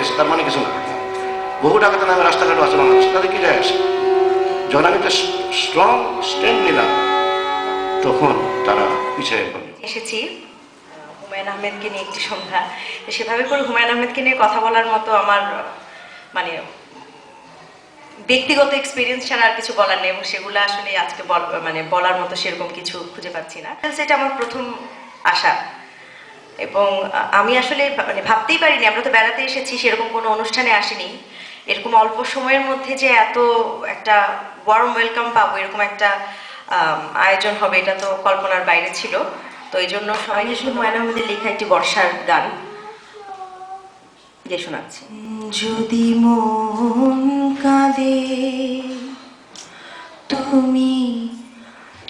বেড়েছে তার মানে কিছু না। বহু ডাকাতের নামে রাস্তাঘাট আছে বাংলাদেশে। তাদের কি যায় আসে যখন আমি একটা স্ট্রং স্ট্যান্ড নিলাম, তখন তারা পিছিয়ে পড়ল। এসেছি। হুমায়ুন আহমেদকে নিয়ে একটি সন্ধ্যা। সেভাবে করে হুমায়ুন আহমেদকে নিয়ে কথা বলার মতো আমার মানে ব্যক্তিগত এক্সপিরিয়েন্স ছাড়া আর কিছু বলার নেই, এবং সেগুলো আসলে আজকে মানে বলার মতো সেরকম কিছু খুঁজে পাচ্ছি না। সেটা আমার প্রথম আশা। এবং আমি আসলে মানে ভাবতেই পারিনি আমরা তো বেড়াতে এসেছি সেরকম কোনো অনুষ্ঠানে আসিনি। এরকম অল্প সময়ের মধ্যে যে এত একটা ওয়ার্ম ওয়েলকাম পাবো এরকম একটা আয়োজন হবে এটা তো কল্পনার বাইরে ছিল। তো এই জন্য সবাই আসলে হুমায়ুন আহমেদের লেখা একটি বর্ষার গান যে শোনাচ্ছি। যদি মন কাঁদে তুমি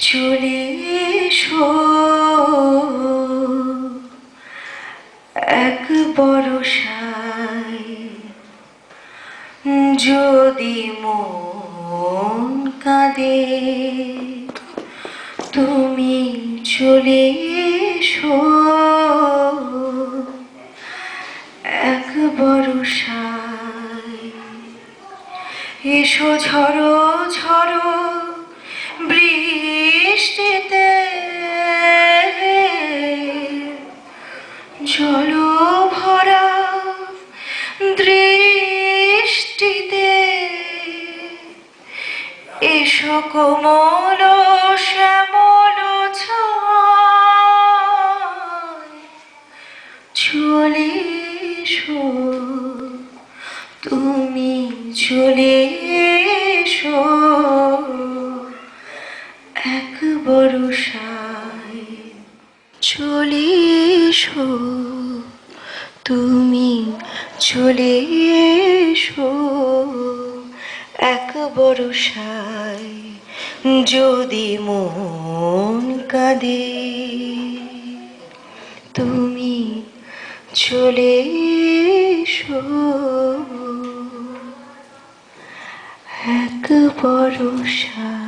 চলে এসো। এক বরসায় যদি মন কাঁদে তুমি চলে চলে এসো। এক বরসায় যদি মন কাঁদে তুমি চলে এসো। এক বরসা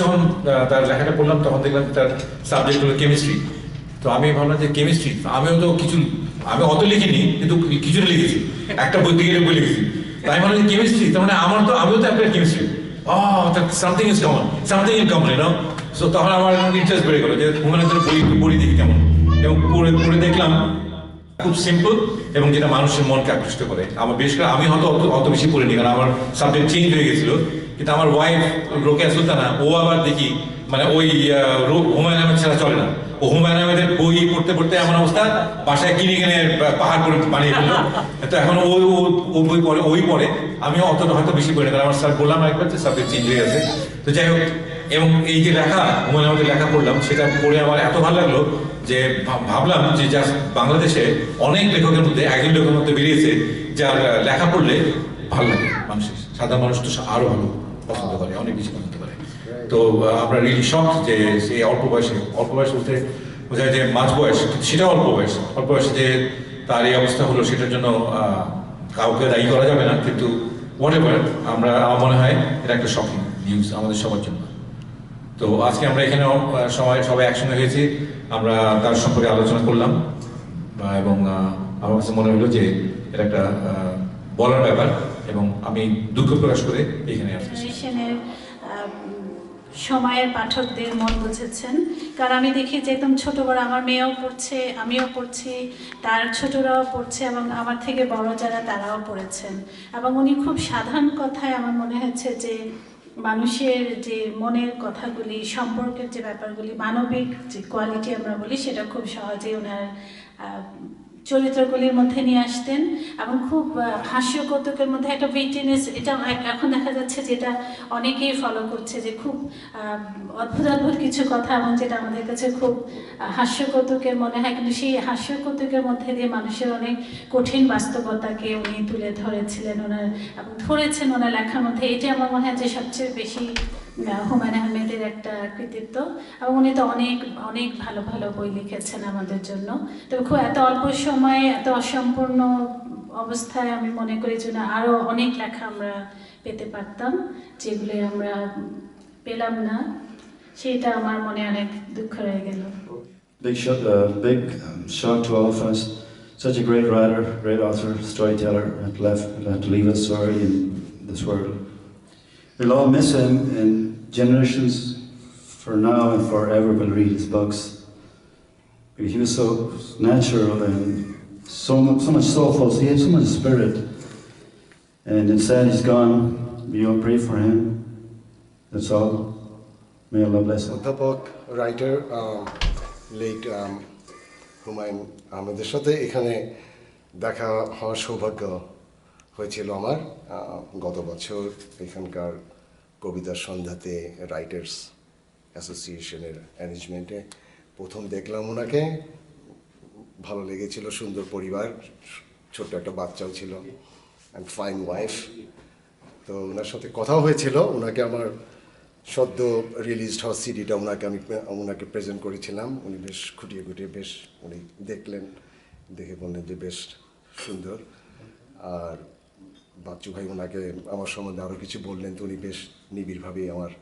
যখন তার লেখাটা পড়লাম, তখন দেখলাম তার সাবজেক্ট হলো কেমিস্ট্রি তো আমি ভাবলাম যে কেমিস্ট্রি আমিও তো কিছু, আমি অত লিখিনি, কিন্তু কিছুটা লিখেছি। একটা বই থেকে বই লিখেছি। তাই ভাবলাম কেমিস্ট্রি তার মানে আমার তো, আমিও তো একটা chemistry something is common something in common you know so তখন আমার ইন্টারেস্ট বেড়ে গেলো যে হুমায়ুনের বই পড়ি দেখি কেমন। এবং পড়ে পড়ে দেখলাম, খুব সিম্পল এবং যেটা মানুষের মনকে আকৃষ্ট করে। আমার বিশেষ করে আমি হয়তো অত অত বেশি পড়িনি, কারণ আমার সাবজেক্ট চেঞ্জ হয়ে গেছিল। কিন্তু আমার ওয়াইফ রোকেয়া সুলতানা ও আবার দেখি মানে ওই হুমায়ুন আহমেদ ছাড়া চলে না। ও হুমায়ুন আহমেদের বই পড়তে পড়তে এমন অবস্থা, বাসায় কিনে কিনে পাহাড় করে বানিয়ে তো এখন ওই ও- বই পড়ে, ওই পড়ে। আমি অতটা হয়তো বেশি পড়ে না আমার স্যার বললাম একবার যে সাবজেক্ট চেঞ্জ হয়ে গেছে। তো যাই হোক, এবং এই যে লেখা, হুমায়ুন আহমেদের লেখা পড়লাম, সেটা পড়ে আমার এত ভালো লাগল যে ভাবলাম যে যা বাংলাদেশে অনেক লেখকের মধ্যে, একজন লেখকের মধ্যে বেরিয়েছে, যার লেখা পড়লে ভালো লাগে মানুষের। সাধারণ মানুষ তো আরও ভালো। পছন্দ করে, অনেক বেশি পছন্দ করে। তো আমরা রিলি শখ যে সেই অল্প বয়সে, অল্প বয়স বলতে বোঝায় যে মাঝ বয়স সেটাও অল্প বয়স। অল্প বয়সে যে তার এই অবস্থা হলো, সেটার জন্য কাউকে দায়ী করা যাবে না, কিন্তু হোয়াট আমরা, আমার মনে হয় এটা একটা শপিং নিউজ আমাদের সবার জন্য। তো আজকে আমরা এখানে সবাই সবাই একসঙ্গে হয়েছি। আমরা তার সম্পর্কে আলোচনা করলাম এবং আমার কাছে মনে হলো যে এটা একটা বলার ব্যাপার, এবং আমি দুঃখ প্রকাশ করে এখানে আসছি। আহ, সময়ের পাঠকদের মন বুঝেছেন। কারণ আমি দেখি যে একদম ছোট বড় আমার মেয়েও পড়ছে আমিও পড়ছি তার ছোটরাও পড়ছে এবং আমার থেকে বড় যারা তারাও পড়েছেন। এবং উনি খুব সাধারণ কথায় আমার মনে হয়েছে যে মানুষের যে মনের কথাগুলি সম্পর্কের যে ব্যাপারগুলি মানবিক যে কোয়ালিটি আমরা বলি সেটা খুব সহজেই ওনার চরিত্রগুলির মধ্যে নিয়ে আসতেন এবং খুব হাস্য কৌতুকের মধ্যে একটা উইটিনেস এটা এখন দেখা যাচ্ছে যেটা অনেকেই ফলো করছে যে খুব অদ্ভুত অদ্ভুত কিছু কথা এবং যেটা আমাদের কাছে খুব হাস্য কৌতুকের মনে হয়। কিন্তু সেই হাস্য কৌতুকের মধ্যে দিয়ে মানুষের অনেক কঠিন বাস্তবতাকে উনি তুলে ধরেছিলেন ওনার এবং ধরেছেন ওনার লেখার মধ্যে। এটা আমার মনে হয় যে সবচেয়ে বেশি হুমায়ুন আহমেদের একটা কৃতিত্ব এবং উনি তো অনেক অনেক ভালো ভালো বই লিখেছেন আমাদের জন্য তবে খুব এত অল্প সময়ে এত অসম্পূর্ণ অবস্থায় আমি মনে করি যে আরও অনেক লেখা আমরা পেতে পারতাম যেগুলো আমরা পেলাম না সেটা আমার মনে অনেক দুঃখ রয়ে গেল Big shock, uh, big um, shock to all of us. Such a great writer, great author, storyteller, had left, had to leave us so early in this world. We'll all miss him, and generations for now and forever will read his books. Because he was so natural and so much, so much soulful. He had so much spirit, and it's sad he's gone. We all pray for him. That's all. May Allah bless him. অধ্যাপক writer late Humayun আহমেদের সাথে এখানে দেখা হওয়ার সৌভাগ্য হয়েছিল আমার গত বছর এখানকার কবিতার সন্ধ্যাতে রাইটার্স অ্যাসোসিয়েশনের অ্যারেঞ্জমেন্টে প্রথম দেখলাম ওনাকে। ভালো লেগেছিল, সুন্দর পরিবার, ছোট্ট একটা বাচ্চাও ছিল অ্যান্ড ফাইন ওয়াইফ তো ওনার সাথে কথাও হয়েছিল, ওনাকে আমার সদ্য রিলিজড হওয়া সিডিটা ওনাকে আমি, ওনাকে প্রেজেন্ট করেছিলাম। উনি বেশ খুঁটিয়ে খুঁটিয়ে বেশ উনি দেখলেন, দেখে বললেন যে বেশ সুন্দর। আর বাচ্চু ভাই ওনাকে আমার সম্বন্ধে আরও কিছু বললেন তো উনি বেশ নিবিড়ভাবেই আমার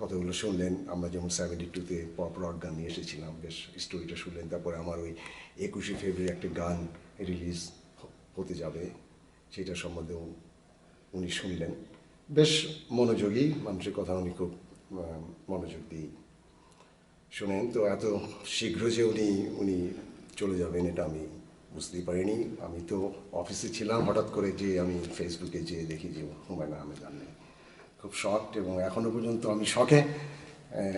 কথাগুলো শুনলেন। আমরা যেমন সেভেন্টি টুতে পপ রক গান নিয়ে এসেছিলাম, বেশ স্টোরিটা শুনলেন। তারপরে আমার ওই একুশে ফেব্রুয়ারি একটা গান রিলিজ হতে যাবে, সেটা সম্বন্ধেও উনি শুনলেন। বেশ মনোযোগী, মানুষের কথা উনি খুব মনোযোগ দিয়ে শোনেন। তো এত শীঘ্র যে উনি উনি চলে যাবেন, এটা আমি বুঝতেই পারিনি। আমি তো অফিসে ছিলাম, হঠাৎ করে যে আমি ফেসবুকে যেয়ে দেখি যে হুমায়ুন আহমেদ আর নেই খুব শকড এবং এখনও পর্যন্ত আমি শখে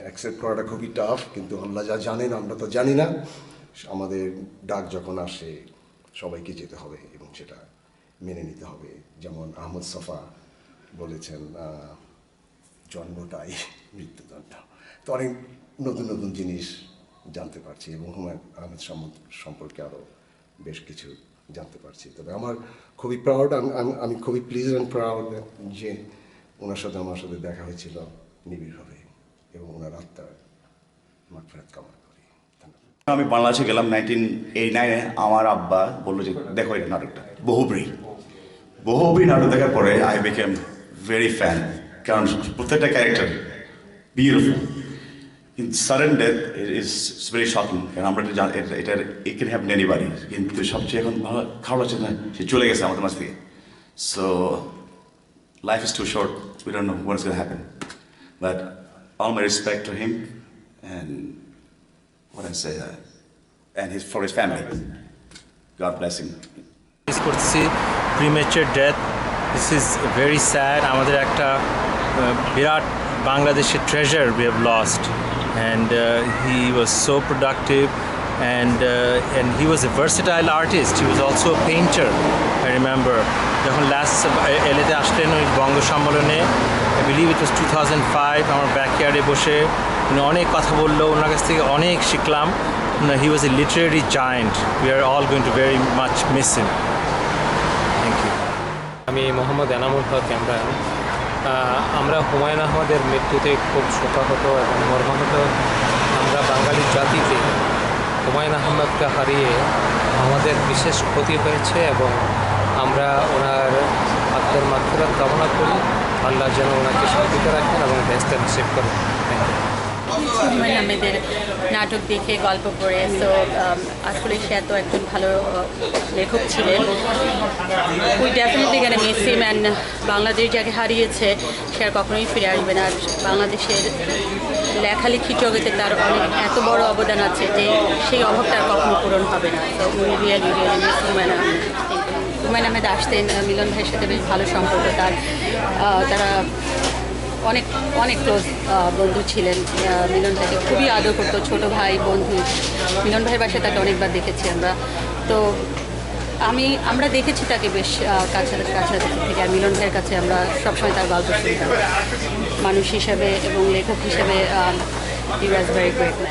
অ্যাকসেপ্ট করাটা খুবই টাফ কিন্তু আল্লাহ যা জানেন, আমরা তো জানি না। আমাদের ডাক যখন আসে, সবাইকে যেতে হবে এবং সেটা মেনে নিতে হবে। যেমন আহমদ সফা বলেছেন জন্মটাই মৃত্যুদণ্ড। তো অনেক নতুন নতুন জিনিস জানতে পারছি এবং হুমায়ুন আহমেদ সম্পর্কে আরও বেশ কিছু জানতে পারছি। তবে আমার খুবই প্রাউড আমি খুবই প্লিজ অ্যান্ড প্রাউড যে ওনার সাথে, আমার সাথে দেখা হয়েছিল নিবিড়ভাবে এবং ওনার আত্মার মাগফিরাত কামনা করি। আমি বাংলাদেশে গেলাম নাইনটিন এইট নাইনে আমার আব্বা বলল যে, দেখো এই নাটকটা বহুব্রী বহুব্রী নাটক দেখার পরে আই বিকেম ভেরি ফ্যান কারণ প্রত্যেকটা ক্যারেক্টার বিউটিফুল কিন্তু sudden death is very shocking কারণ আমরা এটা এটা- ইট ক্যান হ্যাপেন এনিবাডি কিন্তু সবচেয়ে এখন ভালো খারাপ লাগছে না সে চলে গেছে আমাদের মাঝ থেকে so life is too short. We don't know what's going to happen. But all my respect to him and what I say, uh, and his for his family. God bless him. Miss করছি premature death this is very sad আমাদের একটা ah, বিরাট বাংলাদেশের treasure we have lost and he was so productive and and he was a versatile artist he was also painter I remember যখন last এলেতে আসলেন ওই বঙ্গ সম্মেলনে I believe it was two thousand five আমার ব্যাকয়ার্ডে বসে উনি অনেক কথা বলল ওনার কাছ থেকে অনেক শিখলাম। He was a literary giant we are all going to very much miss him thank you আমি মোহাম্মদ এনামুল হক আহ, আমরা হুমায়ুন আহমদের মৃত্যুতে খুব শোকাহত এবং মর্মাহত। আমরা বাঙালি জাতিতে হুমায়ুন আহমদকে হারিয়ে আমাদের বিশেষ ক্ষতি হয়েছে এবং আমরা ওনার আত্মার মাত্রা কামনা করি। আল্লাহ যেন ওনাকে শান্তিতে রাখেন এবং ব্যস্ত নিষেধ করেন। হুমায়ুন আহমেদের নাটক দেখে গল্প পড়ে তো আসলে সে এত একজন ভালো লেখক ছিলেন। উই ডেফিনেটলি গেলে মিস হিম অ্যান্ড বাংলাদেশ যাকে হারিয়েছে, সে আর কখনোই ফিরে আসবে না। আর বাংলাদেশের লেখালেখি জগতে তার অনেক, এত বড় অবদান আছে যে সেই অভাবটা কখনো পূরণ হবে না। তো উনি really really miss Humayun Ahmed Humayun Ahmed আসতেন, মিলন ভাইয়ের সাথে বেশ ভালো সম্পর্ক তার। তারা অনেক অনেক ক্লোজ বন্ধু ছিলেন। মিলন ভাইকে খুবই আদর করতো ছোট ভাই বন্ধু। মিলন ভাইয়ের বাসায় তাকে অনেকবার দেখেছি আমরা। তো আমি আমরা দেখেছি তাকে বেশ আহ, কাছাকাছি থেকে। আর মিলন ভাইয়ের কাছে আমরা সবসময় তার গল্প শুনতাম। মানুষ হিসেবে এবং লেখক হিসেবে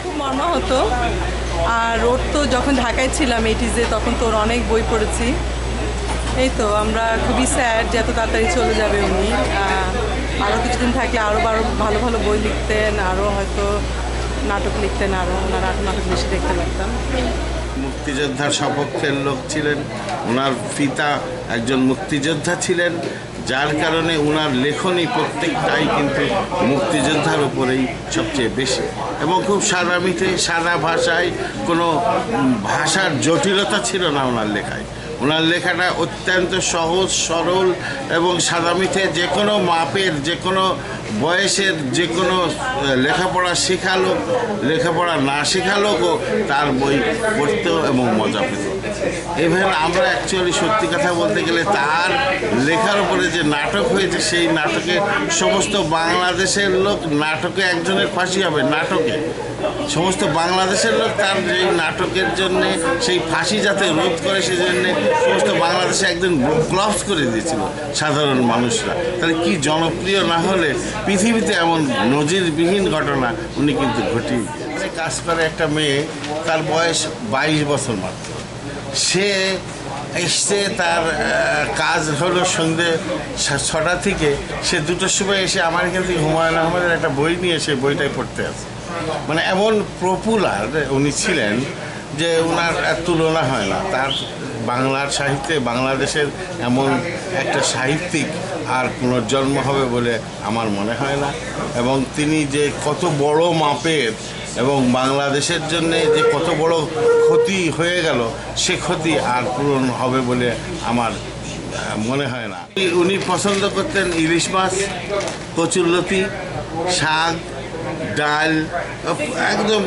খুব মর্মাহত। আর ওর তো যখন ঢাকায় ছিলাম এইটিজে তখন তোর অনেক বই পড়েছি। এই তো আমরা খুবই স্যাড যে এত তাড়াতাড়ি চলে যাবে উনি। আরও কিছুদিন থাকলে আরও আরও ভালো ভালো বই লিখতেন, আরও হয়তো নাটক লিখতেন, আরও ওনার আরও নাটক বেশি দেখতে পারতাম মুক্তিযোদ্ধার সপক্ষের লোক ছিলেন, ওনার পিতা একজন মুক্তিযোদ্ধা ছিলেন, যার কারণে ওনার লেখনী প্রত্যেকটাই কিন্তু মুক্তিযোদ্ধার উপরেই সবচেয়ে বেশি। এবং খুব সাদা মিঠে সাদা ভাষায় কোনো ভাষার জটিলতা ছিল না ওনার লেখায়। ওনার লেখাটা অত্যন্ত সহজ, সরল এবং সাদা মিঠে যে কোনো মাপের, যে কোনো বয়সের, যে কোনো লেখাপড়া লেখাপড়া শেখালোক লেখাপড়া না শেখালোকও তার বই পড়তেও এবং মজা পেত ইভেন আমরা অ্যাকচুয়ালি সত্যি কথা বলতে গেলে তার লেখার উপরে যে নাটক হয়েছে, সেই নাটকে সমস্ত বাংলাদেশের লোক নাটকে একজনের ফাঁসি হবে, নাটকে। সমস্ত বাংলাদেশের লোক তার এই নাটকের জন্যে, সেই ফাঁসি যাতে রোধ করে, সেজন্য সমস্ত বাংলাদেশে একদিন ক্লপস করে দিয়েছিল সাধারণ মানুষরা। তাহলে কি জনপ্রিয় না হলে পৃথিবীতে এমন নজিরবিহীন ঘটনা উনি কিন্তু ঘটিয়ে কাজ করে একটা মেয়ে, তার বয়স বাইশ বছর মাত্র। সে এসছে তার কাজ হলো সন্ধে ছটা থেকে সে দুটোর সময় এসে আমার থেকে হুমায়ুন আহমেদের একটা বই নিয়ে সে বইটাই পড়তে আছে। মানে এমন পপুলার উনি ছিলেন যে ওনার তুলনা হয় না। তার বাংলার সাহিত্যে, বাংলাদেশের এমন একটা সাহিত্যিক আর পুনর্জন্ম হবে বলে আমার মনে হয় না। এবং তিনি যে কত বড় মাপের এবং বাংলাদেশের জন্য যে কত বড় ক্ষতি হয়ে গেল, সে ক্ষতি আর পূরণ হবে বলে আমার মনে হয় না। উনি পছন্দ করতেন ইলিশ মাছ কচুরলতি শাক, ডাল, একদম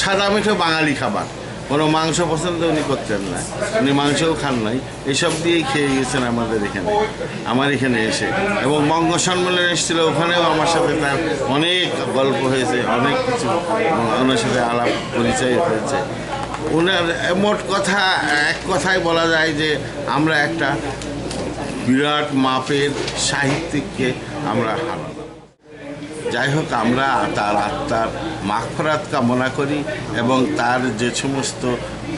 সাদা মিঠো বাঙালি খাবার। কোনো মাংস পছন্দ উনি করতেন না। উনি মাংসও খান নাই। এসব দিয়েই খেয়ে গেছেন আমাদের এখানে, আমার এখানে এসে। এবং বঙ্গ সম্মেলন এসেছিল, ওখানেও আমার সাথে তার অনেক গল্প হয়েছে, অনেক কিছু ওনার সাথে আলাপ পরিচয় হয়েছে। ওনার মোট কথা, এক কথায় বলা যায় যে, আমরা একটা বিরাট মাপের সাহিত্যিককে আমরা হারালাম। যাই হোক আমরা তার আত্মার মাগফরাত কামনা করি এবং তার যে সমস্ত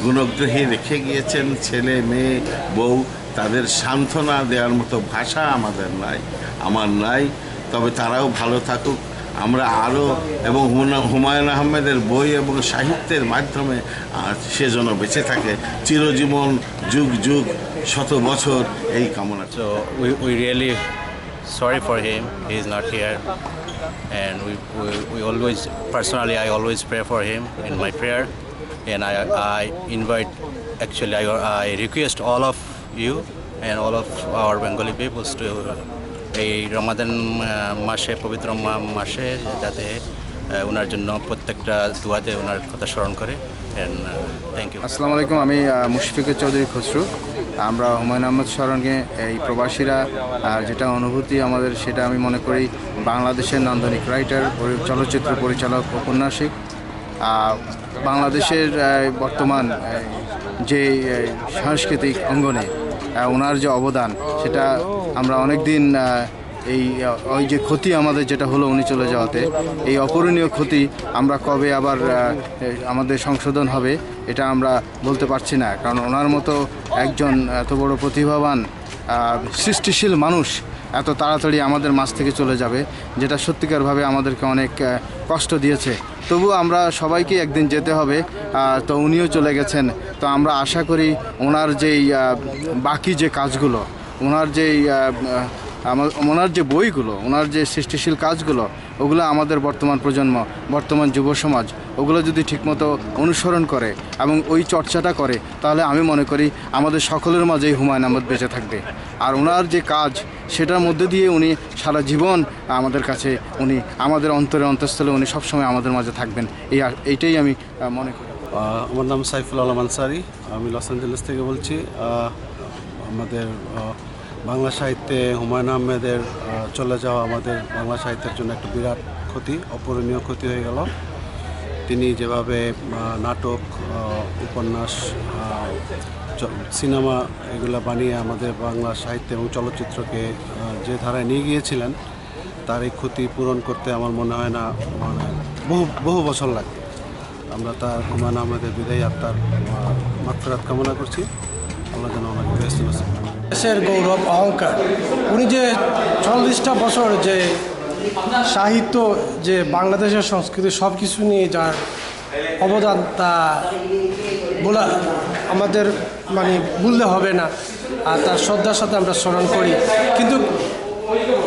গুণগ্রহী রেখে গিয়েছেন ছেলে মেয়ে বউ তাদের সান্ত্বনা দেওয়ার মতো ভাষা আমাদের নাই আমার নাই। তবে তারাও ভালো থাকুক। আমরা আরও এবং হুমায়ুন আহমেদের বই এবং সাহিত্যের মাধ্যমে সে যেন বেঁচে থাকে। চিরজীবন যুগ যুগ শত বছর এই কামনা we, we really sorry for him. He is not here. And we, we, we always, personally, I always pray for him in my prayer. And I, I invite, actually, I, I request all of you and all of our Bengali peoples to এই রমাদান মাসে পবিত্র মাসে যাতে ওনার জন্য প্রত্যেকটা দুয়াতে ওনার কথা স্মরণ করে অ্যান্ড থ্যাংক ইউ আসসালামু আলাইকুম আমি মুশফিকুর চৌধুরী খসরু আমরা হুমায়ুন আহমদ স্মরণে এই প্রবাসীরা, আর যেটা অনুভূতি আমাদের, সেটা আমি মনে করি বাংলাদেশের নান্দনিক রাইটার চলচ্চিত্র পরিচালক ঔপন্যাসিক বাংলাদেশের বর্তমান যে সাংস্কৃতিক অঙ্গনে ওনার যে অবদান, সেটা আমরা অনেক দিন এই ওই যে ক্ষতি আমাদের যেটা হলো উনি চলে যাওয়াতে, এই অপূরণীয় ক্ষতি আমরা কবে আবার আমাদের সংশোধন হবে, এটা আমরা বলতে পারছি না। কারণ ওনার মতো একজন এত বড় প্রতিভাবান সৃষ্টিশীল মানুষ এত তাড়াতাড়ি আমাদের মাছ থেকে চলে যাবে, যেটা সত্যিকারভাবে আমাদেরকে অনেক কষ্ট দিয়েছে। তবু আমরা সবাইকে একদিন যেতে হবে তো উনিও চলে গেছেন। তো আমরা আশা করি ওনার যেই বাকি যে কাজগুলো, ওনার যেই আমার ওনার যে বইগুলো, ওনার যে সৃষ্টিশীল কাজগুলো, ওগুলো আমাদের বর্তমান প্রজন্ম, বর্তমান যুব সমাজ, ওগুলো যদি ঠিকমতো অনুসরণ করে এবং ওই চর্চাটা করে, তাহলে আমি মনে করি আমাদের সকলের মাঝেই হুমায়ুন আহমদ বেঁচে থাকবে। আর ওনার যে কাজ, সেটার মধ্যে দিয়ে উনি সারা জীবন আমাদের কাছে উনি, আমাদের অন্তরে অন্তঃস্থলে উনি সবসময় আমাদের মাঝে থাকবেন। এই এইটাই আমি মনে করি। আমার নাম সাইফুল আলম আনসারি, আমি লস অ্যাঞ্জেলেস থেকে বলছি। আমাদের বাংলা সাহিত্যে হুমায়ুন আহমেদের চলে যাওয়া আমাদের বাংলা সাহিত্যের জন্য একটা বিরাট ক্ষতি, অপূরণীয় ক্ষতি হয়ে গেল। তিনি যেভাবে নাটক উপন্যাস সিনেমা এগুলো বানিয়ে আমাদের বাংলা সাহিত্য এবং চলচ্চিত্রকে যে ধারায় নিয়ে গিয়েছিলেন, তার এই ক্ষতি পূরণ করতে আমার মনে হয় না মানে বহু বহু বছর লাগবে। আমরা তার হুমায়ুন আহমেদের বিদায়ী আত্মার মাত্রাত কামনা করছি। আল্লাহ যেন ওনাকে ব্যস্ত দেশের গৌরব অহংকার। উনি যে চল্লিশটা বছর যে সাহিত্য, যে বাংলাদেশের সংস্কৃতি সব কিছু নিয়ে যার অবদান, তা বলা আমাদের মানে ভুললে হবে না, আর তার শ্রদ্ধার সাথে আমরা স্মরণ করি। কিন্তু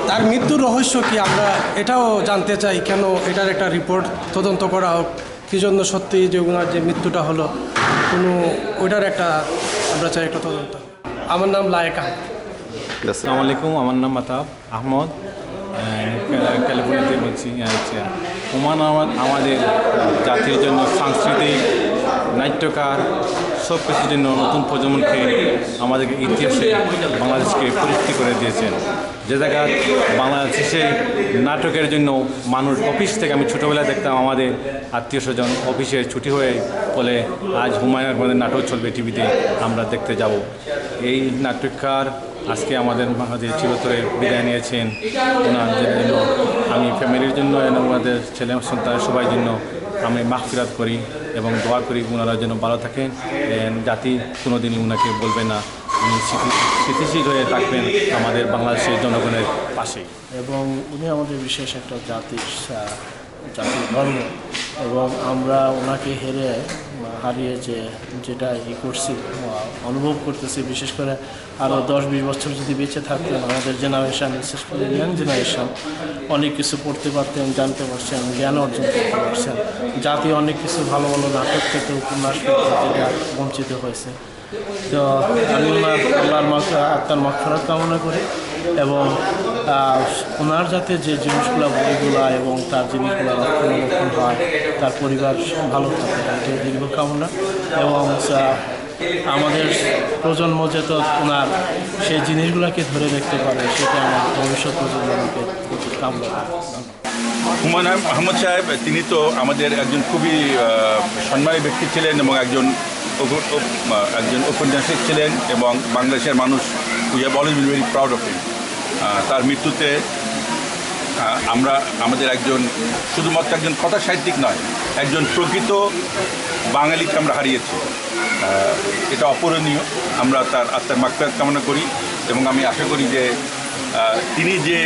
তার মৃত্যুর রহস্য কি আমরা এটাও জানতে চাই, কেন এটার একটা রিপোর্ট তদন্ত করা হোক? কী জন্য সত্যি যে ওনার যে মৃত্যুটা হলো? কোনো, ওইটার একটা আমরা চাই একটা তদন্ত। আমার নাম লায়কা আসসালামু আলাইকুম, আমার নাম মাতাব আহমদ ক্যালিফোর্নিয়াতে বলছি হুমায়ুন আহমদ আমাদের জাতির জন্য সাংস্কৃতিক নাট্যকার সব কিছুর জন্য নতুন প্রজন্মকে আমাদেরকে ইতিহাসে বাংলাদেশকে পরিচিতি করে দিয়েছেন। যে জায়গা বাংলাদেশে নাটকের জন্য মানুষ অফিস থেকে আমি ছোটোবেলায় দেখতাম আমাদের আত্মীয় স্বজন অফিসে ছুটি হয়ে বলে, আজ হুমায়ুন আহমদের নাটক চলবে টিভিতে, আমরা দেখতে যাব। এই নাট্যকার আজকে আমাদের মাঝে চিরতরে বিদায় নিয়েছেন। ওনার জন্য আমি ফ্যামিলির জন্য এবং আমাদের ছেলে সন্তানের সবাই জন্য আমি মাহফিরাত করি এবং দোয়া করি ওনারা যেন ভালো থাকেন। জাতি কোনোদিনই ওনাকে বলবে না। উনি স্মৃতি- স্থিতিশীল হয়ে থাকবেন আমাদের বাংলাদেশের জনগণের পাশে এবং উনি আমাদের বিশেষ একটা জাতির জাতির ধর্ম। এবং আমরা ওনাকে হেরে হারিয়ে যে যেটা ই করছি অনুভব করতেছি, বিশেষ করে আরও দশ বিশ বছর যদি বেঁচে থাকতেন, আমাদের জেনারেশন বিশেষ করে ইয়াং জেনারেশন অনেক কিছু পড়তে পারতেন, জানতে পারছেন, জ্ঞান অর্জন করতে পারছেন। জাতি অনেক কিছু ভালো ভালো নাটক থেকে উপন্যাস যেটা বঞ্চিত হয়েছে। তো আমি ওনার আল্লাহর মাত্রা আত্মার মাত্রার কামনা করি। এবং ওনার যাতে যে জিনিসগুলো, বইগুলা এবং তার জিনিসগুলো রক্ষণাবেক্ষণ হয়, তার পরিবার ভালো থাকে এটাই দীর্ঘ কামনা। এবং আমাদের প্রজন্ম যাতে ওনার, সেই জিনিসগুলোকে ধরে রাখতে পারে, সেটা আমার ভবিষ্যৎ প্রজন্মকে কামনা হুমায়ুন আহম- আহমদ সাহেব, তিনি তো আমাদের একজন খুবই সম্মানী ব্যক্তি ছিলেন এবং একজন একজন উপন্যাসিক ছিলেন এবং বাংলাদেশের মানুষ we have always been very proud of him তার মৃত্যুতে আমরা, আমাদের একজন, শুধুমাত্র একজন কথা সাহিত্যিক নয়, একজন প্রকৃত বাঙালিকে আমরা হারিয়েছি। এটা অপূরণীয়। আমরা তার আত্মার মাকফিরাত কামনা করি এবং আমি আশা করি যে তিনি যে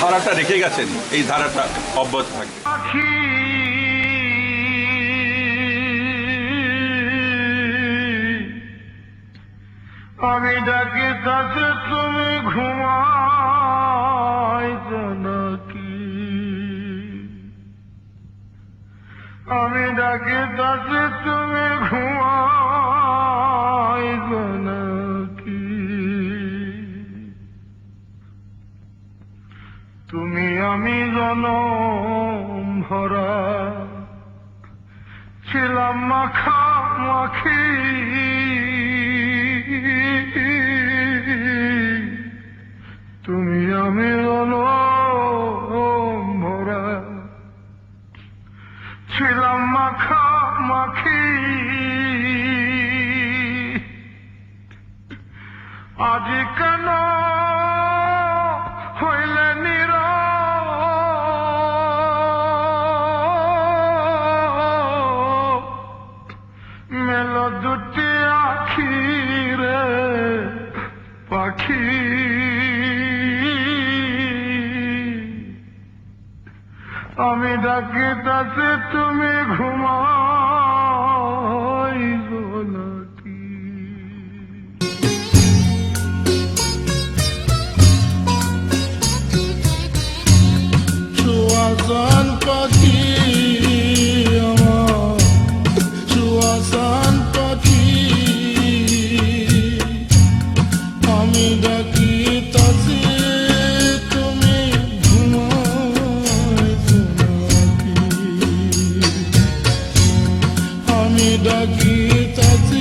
ধারাটা রেখে গেছেন, এই ধারাটা অব্যাহত থাকবে। আমি ডাকি তাতে তুমি ঘুমাই নাকি আমি ডাকি তাতে তুমি ঘুমাই নাকি তুমি আমি জনম ভরা। ছিলাম মাখা মাখি। তুমি আমি ভরা। ছিলাম মাখা মাখি। আজ কেন হইলে নীরব? মেল দুটি আখি রে পাখি। আমি ডাকি তাতে তুমি ঘুমাই নাকি আমি ডাকি তাতে